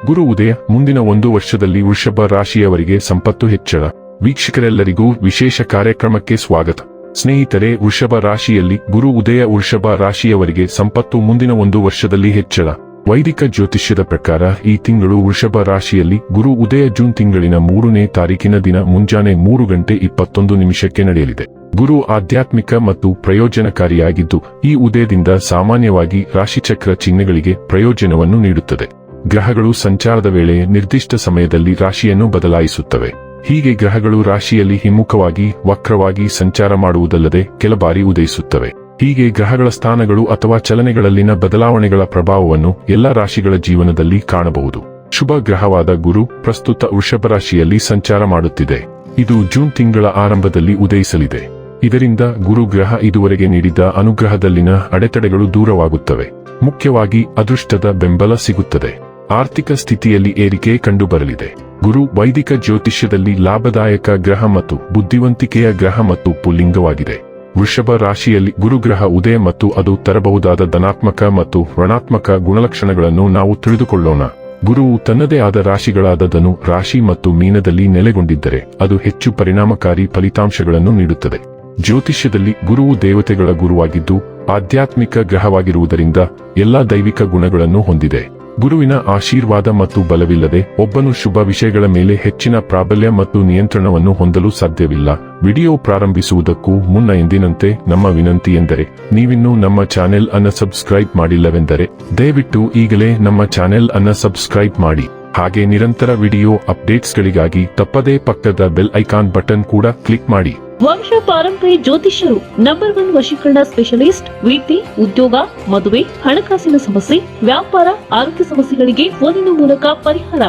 ಗುರು ಉದಯ, ಮುಂದಿನ ಒಂದು ವರ್ಷದಲ್ಲಿ ವೃಷಭ ರಾಶಿಯವರಿಗೆ ಸಂಪತ್ತು ಹೆಚ್ಚಳ. ವೀಕ್ಷಕರೆಲ್ಲರಿಗೂ ವಿಶೇಷ ಕಾರ್ಯಕ್ರಮಕ್ಕೆ ಸ್ವಾಗತ. ಸ್ನೇಹಿತರೆ, ವೃಷಭ ರಾಶಿಯಲ್ಲಿ ಗುರು ಉದಯ, ವೃಷಭ ರಾಶಿಯವರಿಗೆ ಸಂಪತ್ತು ಮುಂದಿನ ಒಂದು ವರ್ಷದಲ್ಲಿ ಹೆಚ್ಚಳ. ವೈದಿಕ ಜ್ಯೋತಿಷ್ಯದ ಪ್ರಕಾರ ಈ ತಿಂಗಳು ವೃಷಭ ರಾಶಿಯಲ್ಲಿ ಗುರು ಉದಯ ಜೂನ್ ತಿಂಗಳಿನ ಮೂರನೇ ತಾರೀಕಿನ ದಿನ ಮುಂಜಾನೆ ಮೂರು ಗಂಟೆ ಇಪ್ಪತ್ತೊಂದು ನಿಮಿಷಕ್ಕೆ ನಡೆಯಲಿದೆ. ಗುರು ಆಧ್ಯಾತ್ಮಿಕ ಮತ್ತು ಪ್ರಯೋಜನಕಾರಿಯಾಗಿದ್ದು ಈ ಉದಯದಿಂದ ಸಾಮಾನ್ಯವಾಗಿ ರಾಶಿಚಕ್ರ ಚಿಹ್ನೆಗಳಿಗೆ ಪ್ರಯೋಜನವನ್ನು ನೀಡುತ್ತದೆ. ಗ್ರಹಗಳು ಸಂಚಾರದ ವೇಳೆ ನಿರ್ದಿಷ್ಟ ಸಮಯದಲ್ಲಿ ರಾಶಿಯನ್ನು ಬದಲಾಯಿಸುತ್ತವೆ. ಹೀಗೆ ಗ್ರಹಗಳು ರಾಶಿಯಲ್ಲಿ ಹಿಮ್ಮುಖವಾಗಿ, ವಕ್ರವಾಗಿ ಸಂಚಾರ ಮಾಡುವುದಲ್ಲದೆ ಕೆಲ ಬಾರಿ ಉದಯಿಸುತ್ತವೆ. ಹೀಗೆ ಗ್ರಹಗಳ ಸ್ಥಾನಗಳು ಅಥವಾ ಚಲನೆಗಳಲ್ಲಿನ ಬದಲಾವಣೆಗಳ ಪ್ರಭಾವವನ್ನು ಎಲ್ಲ ರಾಶಿಗಳ ಜೀವನದಲ್ಲಿ ಕಾಣಬಹುದು. ಶುಭ ಗ್ರಹವಾದ ಗುರು ಪ್ರಸ್ತುತ ವೃಷಭ ರಾಶಿಯಲ್ಲಿ ಸಂಚಾರ ಮಾಡುತ್ತಿದೆ. ಇದು ಜೂನ್ ತಿಂಗಳ ಆರಂಭದಲ್ಲಿ ಉದಯಿಸಲಿದೆ. ಇದರಿಂದ ಗುರು ಗ್ರಹ ಇದುವರೆಗೆ ನೀಡಿದ ಅನುಗ್ರಹದಲ್ಲಿನ ಅಡೆತಡೆಗಳು ದೂರವಾಗುತ್ತವೆ. ಮುಖ್ಯವಾಗಿ ಅದೃಷ್ಟದ ಬೆಂಬಲ ಸಿಗುತ್ತದೆ. ಆರ್ಥಿಕ ಸ್ಥಿತಿಯಲ್ಲಿ ಏರಿಕೆ ಕಂಡುಬರಲಿದೆ. ಗುರು ವೈದಿಕ ಜ್ಯೋತಿಷ್ಯದಲ್ಲಿ ಲಾಭದಾಯಕ ಗ್ರಹ ಮತ್ತು ಬುದ್ಧಿವಂತಿಕೆಯ ಗ್ರಹ ಮತ್ತು ಪುಲ್ಲಿಂಗವಾಗಿದೆ. ವೃಷಭ ರಾಶಿಯಲ್ಲಿ ಗುರುಗ್ರಹ ಉದಯ ಮತ್ತು ಅದು ತರಬಹುದಾದ ಧನಾತ್ಮಕ ಮತ್ತು ಋಣಾತ್ಮಕ ಗುಣಲಕ್ಷಣಗಳನ್ನು ನಾವು ತಿಳಿದುಕೊಳ್ಳೋಣ. ಗುರುವು ತನ್ನದೇ ಆದ ರಾಶಿಗಳಾದ ಧನು, ರಾಶಿ ಮತ್ತು ಮೀನದಲ್ಲಿ ನೆಲೆಗೊಂಡಿದ್ದರೆ ಅದು ಹೆಚ್ಚು ಪರಿಣಾಮಕಾರಿ ಫಲಿತಾಂಶಗಳನ್ನು ನೀಡುತ್ತದೆ. ಜ್ಯೋತಿಷ್ಯದಲ್ಲಿ ಗುರುವು ದೇವತೆಗಳ ಗುರುವಾಗಿದ್ದು, ಆಧ್ಯಾತ್ಮಿಕ ಗ್ರಹವಾಗಿರುವುದರಿಂದ ಎಲ್ಲಾ ದೈವಿಕ ಗುಣಗಳನ್ನು ಹೊಂದಿದೆ. ಗುರುವಿನ ಆಶೀರ್ವಾದ ಮತ್ತು ಬಲವಿಲ್ಲದೆ ಒಬ್ಬನು ಶುಭ ವಿಷಯಗಳ ಮೇಲೆ ಹೆಚ್ಚಿನ ಪ್ರಾಬಲ್ಯ ಮತ್ತು ನಿಯಂತ್ರಣವನ್ನು ಹೊಂದಲು ಸಾಧ್ಯವಿಲ್ಲ. ವಿಡಿಯೋ ಪ್ರಾರಂಭಿಸುವುದಕ್ಕೂ ಮುನ್ನ ಎಂದಿನಂತೆ ನಮ್ಮ ವಿನಂತಿ ಎಂದರೆ, ನೀವಿನ್ನೂ ನಮ್ಮ ಚಾನೆಲ್ ಅನ್ನ ಸಬ್ಸ್ಕ್ರೈಬ್ ಮಾಡಿಲ್ಲವೆಂದರೆ, ದಯವಿಟ್ಟು ಈಗಲೇ ನಮ್ಮ ಚಾನೆಲ್ ಅನ್ನ ಸಬ್ಸ್ಕ್ರೈಬ್ ಮಾಡಿ. ಹಾಗೆ ನಿರಂತರ ವಿಡಿಯೋ ಅಪ್ಡೇಟ್ಸ್ಗಳಿಗಾಗಿ ತಪ್ಪದೇ ಪಕ್ಕದ ಬೆಲ್ ಐಕಾನ್ ಬಟನ್ ಕೂಡ ಕ್ಲಿಕ್ ಮಾಡಿ. ವಂಶ ಪಾರಂಪರ್ಯ ಜ್ಯೋತಿಷ್ಯರು ನಂಬರ್ ಒನ್ ವಶೀಕರಣ ಸ್ಪೆಷಲಿಸ್ಟ್ ವೀಟಿ ಉದ್ಯೋಗ ಮದುವೆ ಹಣಕಾಸಿನ ಸಮಸ್ಯೆ ವ್ಯಾಪಾರ ಆರೋಗ್ಯ ಸಮಸ್ಯೆಗಳಿಗೆ ಫೋನಿನ ಮೂಲಕ ಪರಿಹಾರ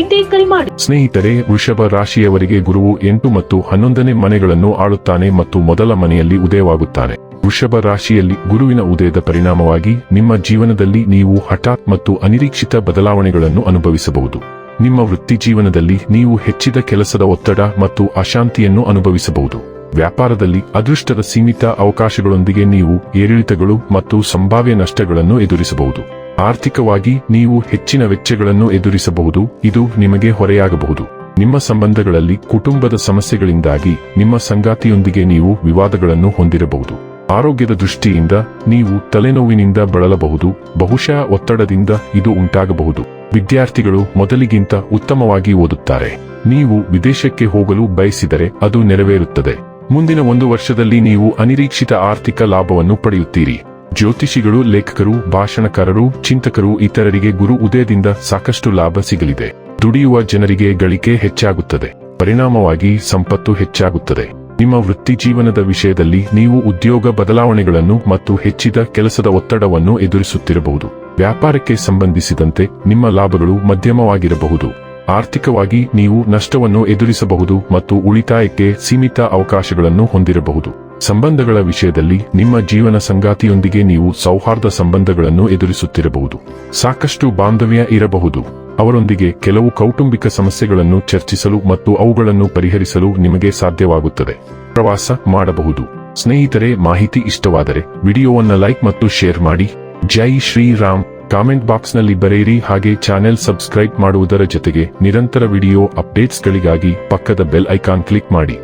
ಇಂದೇ ಕರೆ ಮಾಡಿ. ಸ್ನೇಹಿತರೆ ವೃಷಭ ರಾಶಿಯವರಿಗೆ ಗುರುವು ಎಂಟು ಮತ್ತು ಹನ್ನೊಂದನೇ ಮನೆಗಳನ್ನು ಆಳುತ್ತಾನೆ ಮತ್ತು ಮೊದಲ ಮನೆಯಲ್ಲಿ ಉದಯವಾಗುತ್ತಾನೆ. ವೃಷಭ ರಾಶಿಯಲ್ಲಿ ಗುರುವಿನ ಉದಯದ ಪರಿಣಾಮವಾಗಿ ನಿಮ್ಮ ಜೀವನದಲ್ಲಿ ನೀವು ಹಠಾತ್ ಮತ್ತು ಅನಿರೀಕ್ಷಿತ ಬದಲಾವಣೆಗಳನ್ನು ಅನುಭವಿಸಬಹುದು. ನಿಮ್ಮ ವೃತ್ತಿ ಜೀವನದಲ್ಲಿ ನೀವು ಹೆಚ್ಚಿದ ಕೆಲಸದ ಒತ್ತಡ ಮತ್ತು ಅಶಾಂತಿಯನ್ನು ಅನುಭವಿಸಬಹುದು. ವ್ಯಾಪಾರದಲ್ಲಿ ಅದೃಷ್ಟದ ಸೀಮಿತ ಅವಕಾಶಗಳೊಂದಿಗೆ ನೀವು ಏರಿಳಿತಗಳು ಮತ್ತು ಸಂಭಾವ್ಯ ನಷ್ಟಗಳನ್ನು ಎದುರಿಸಬಹುದು. ಆರ್ಥಿಕವಾಗಿ ನೀವು ಹೆಚ್ಚಿನ ವೆಚ್ಚಗಳನ್ನು ಎದುರಿಸಬಹುದು, ಇದು ನಿಮಗೆ ಹೊರೆಯಾಗಬಹುದು. ನಿಮ್ಮ ಸಂಬಂಧಗಳಲ್ಲಿ ಕುಟುಂಬದ ಸಮಸ್ಯೆಗಳಿಂದಾಗಿ ನಿಮ್ಮ ಸಂಗಾತಿಯೊಂದಿಗೆ ನೀವು ವಿವಾದಗಳನ್ನು ಹೊಂದಿರಬಹುದು. ಆರೋಗ್ಯದ ದೃಷ್ಟಿಯಿಂದ ನೀವು ತಲೆನೋವಿನಿಂದ ಬಳಲಬಹುದು, ಬಹುಶಃ ಒತ್ತಡದಿಂದ ಇದು ಉಂಟಾಗಬಹುದು. ವಿದ್ಯಾರ್ಥಿಗಳು ಮೊದಲಿಗಿಂತ ಉತ್ತಮವಾಗಿ ಓದುತ್ತಾರೆ. ನೀವು ವಿದೇಶಕ್ಕೆ ಹೋಗಲು ಬಯಸಿದರೆ ಅದು ನೆರವೇರುತ್ತದೆ. ಮುಂದಿನ ಒಂದು ವರ್ಷದಲ್ಲಿ ನೀವು ಅನಿರೀಕ್ಷಿತ ಆರ್ಥಿಕ ಲಾಭವನ್ನು ಪಡೆಯುತ್ತೀರಿ. ಜ್ಯೋತಿಷಿಗಳು, ಲೇಖಕರು, ಭಾಷಣಕಾರರು, ಚಿಂತಕರು ಇತರರಿಗೆ ಗುರು ಉದಯದಿಂದ ಸಾಕಷ್ಟು ಲಾಭ ಸಿಗಲಿದೆ. ದುಡಿಯುವ ಜನರಿಗೆ ಗಳಿಕೆ ಹೆಚ್ಚಾಗುತ್ತದೆ. ಪರಿಣಾಮವಾಗಿ ಸಂಪತ್ತು ಹೆಚ್ಚಾಗುತ್ತದೆ. ನಿಮ್ಮ ವೃತ್ತಿಜೀವನದ ವಿಷಯದಲ್ಲಿ ನೀವು ಉದ್ಯೋಗ ಬದಲಾವಣೆಗಳನ್ನು ಮತ್ತು ಹೆಚ್ಚಿದ ಕೆಲಸದ ಒತ್ತಡವನ್ನು ಎದುರಿಸುತ್ತಿರಬಹುದು. ವ್ಯಾಪಾರಕ್ಕೆ ಸಂಬಂಧಿಸಿದಂತೆ ನಿಮ್ಮ ಲಾಭಗಳು ಮಧ್ಯಮವಾಗಿರಬಹುದು. ಆರ್ಥಿಕವಾಗಿ ನೀವು ನಷ್ಟವನ್ನು ಎದುರಿಸಬಹುದು ಮತ್ತು ಉಳಿತಾಯಕ್ಕೆ ಸೀಮಿತ ಅವಕಾಶಗಳನ್ನು ಹೊಂದಿರಬಹುದು. ಸಂಬಂಧಗಳ ವಿಷಯದಲ್ಲಿ ನಿಮ್ಮ ಜೀವನ ಸಂಗಾತಿಯೊಂದಿಗೆ ನೀವು ಸೌಹಾರ್ದ ಸಂಬಂಧಗಳನ್ನು ಎದುರಿಸುತ್ತಿರಬಹುದು. ಸಾಕಷ್ಟು ಬಾಂಧವ್ಯ ಇರಬಹುದು. ಅವರೊಂದಿಗೆ ಕೆಲವು ಕೌಟುಂಬಿಕ ಸಮಸ್ಯೆಗಳನ್ನು ಚರ್ಚಿಸಲು ಮತ್ತು ಅವುಗಳನ್ನು ಪರಿಹರಿಸಲು ನಿಮಗೆ ಸಾಧ್ಯವಾಗುತ್ತದೆ. ಪ್ರವಾಸ ಮಾಡಬಹುದು. ಸ್ನೇಹಿತರೆ, ಮಾಹಿತಿ ಇಷ್ಟವಾದರೆ ವಿಡಿಯೋವನ್ನ ಲೈಕ್ ಮತ್ತು ಶೇರ್ ಮಾಡಿ. ಜೈ ಶ್ರೀರಾಮ್. ಕಾಮೆಂಟ್ ಬಾಕ್ಸ್ನಲ್ಲಿ ಬರೆಯಿರಿ. ಹಾಗೆ ಚಾನೆಲ್ ಸಬ್ಸ್ಕ್ರೈಬ್ ಮಾಡುವುದರ ಜೊತೆಗೆ ನಿರಂತರ ವಿಡಿಯೋ ಅಪ್ಡೇಟ್ಸ್ಗಳಿಗಾಗಿ ಪಕ್ಕದ ಬೆಲ್ ಐಕಾನ್ ಕ್ಲಿಕ್ ಮಾಡಿ.